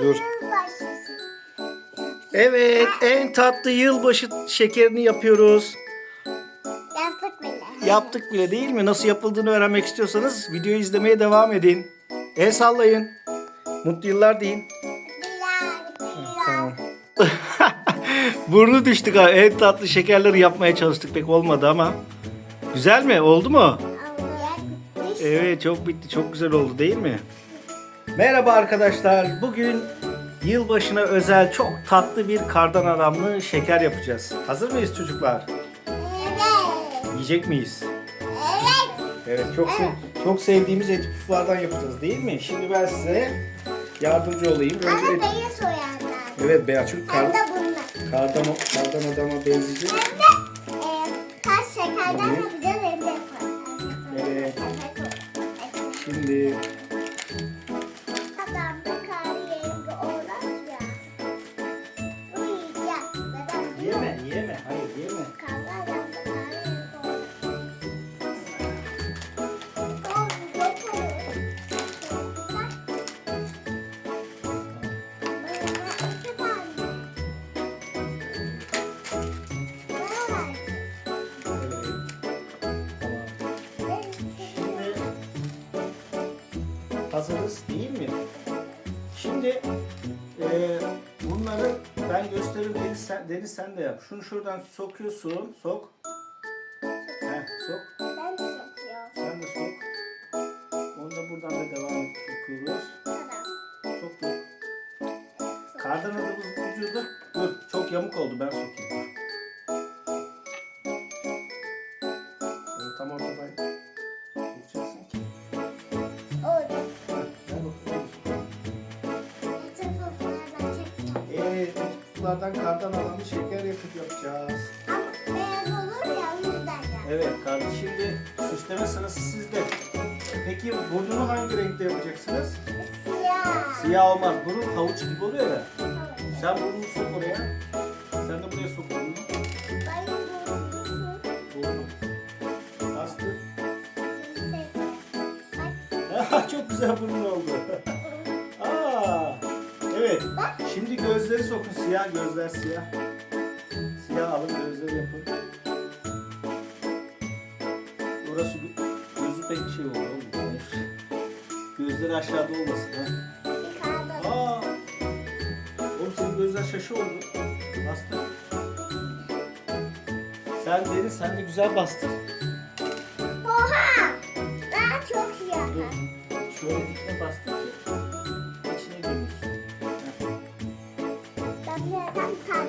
Dur. Evet en tatlı yılbaşı şekerini yapıyoruz. Yaptık bile. Yaptık bile değil mi? Nasıl yapıldığını öğrenmek istiyorsanız videoyu izlemeye devam edin. El sallayın. Mutlu yıllar deyin. Tamam. Burnu düştü galiba. En tatlı şekerleri yapmaya çalıştık pek olmadı ama. Güzel mi? Oldu mu? Evet çok bitti. Çok güzel oldu değil mi? Merhaba arkadaşlar. Bugün yılbaşına özel çok tatlı bir kardan adamlı şeker yapacağız. Hazır mıyız çocuklar? Evet. Yiyecek miyiz? Evet. Evet çok sev- çok sevdiğimiz eti puflardan yapacağız değil mi? Şimdi ben size yardımcı olayım. Önce et- beni soyanlar. Evet beyaz çünkü kar, Hem de bunlar. kardan, kardan adama benzeyecek. Hem de e, şekerden Evet. yapacağız hem de. Evet. Şimdi Tamam. Benim Şimdi hazırız değil mi? Şimdi e, bunları ben gösteririm Deniz sen, Deniz sen de yap. Şunu şuradan sokuyorsun. Sok. Heh, sok. Ben de sokuyorum. Sen de sok. Onu da buradan da devam sokuyoruz. Tamam. Çok yok. Kardan adamımız vücudu. Dur çok yamuk oldu ben sokayım. Dur. Tam ortadan Evet, kutulardan kardan adamlı şeker yapıp yapacağız. Ama beyaz olur ya o yüzden yani. Evet kardeşim şimdi süsleme sırası sizde. Peki burnunu hangi renkte yapacaksınız? Siyah. Siyah olmaz. Burun havuç gibi oluyor ya. Sen burnunu sok oraya. Sen de buraya sok burnunu. De doğrusu Burnunu. Bastır. Çok güzel burun oldu. Aa, evet. Bak. Şimdi gözleri sokun. Siyah gözler siyah. Siyah alın gözleri yapın. Orası gö- gözü pek şey oldu. oğlum. Gözleri aşağıda olmasın. Ha? Aa! Oğlum senin gözler şaşı oldu. Bastır. Sen Deniz sen de güzel bastır. Oha! Ben çok iyi. Şöyle dikine bastır 看看。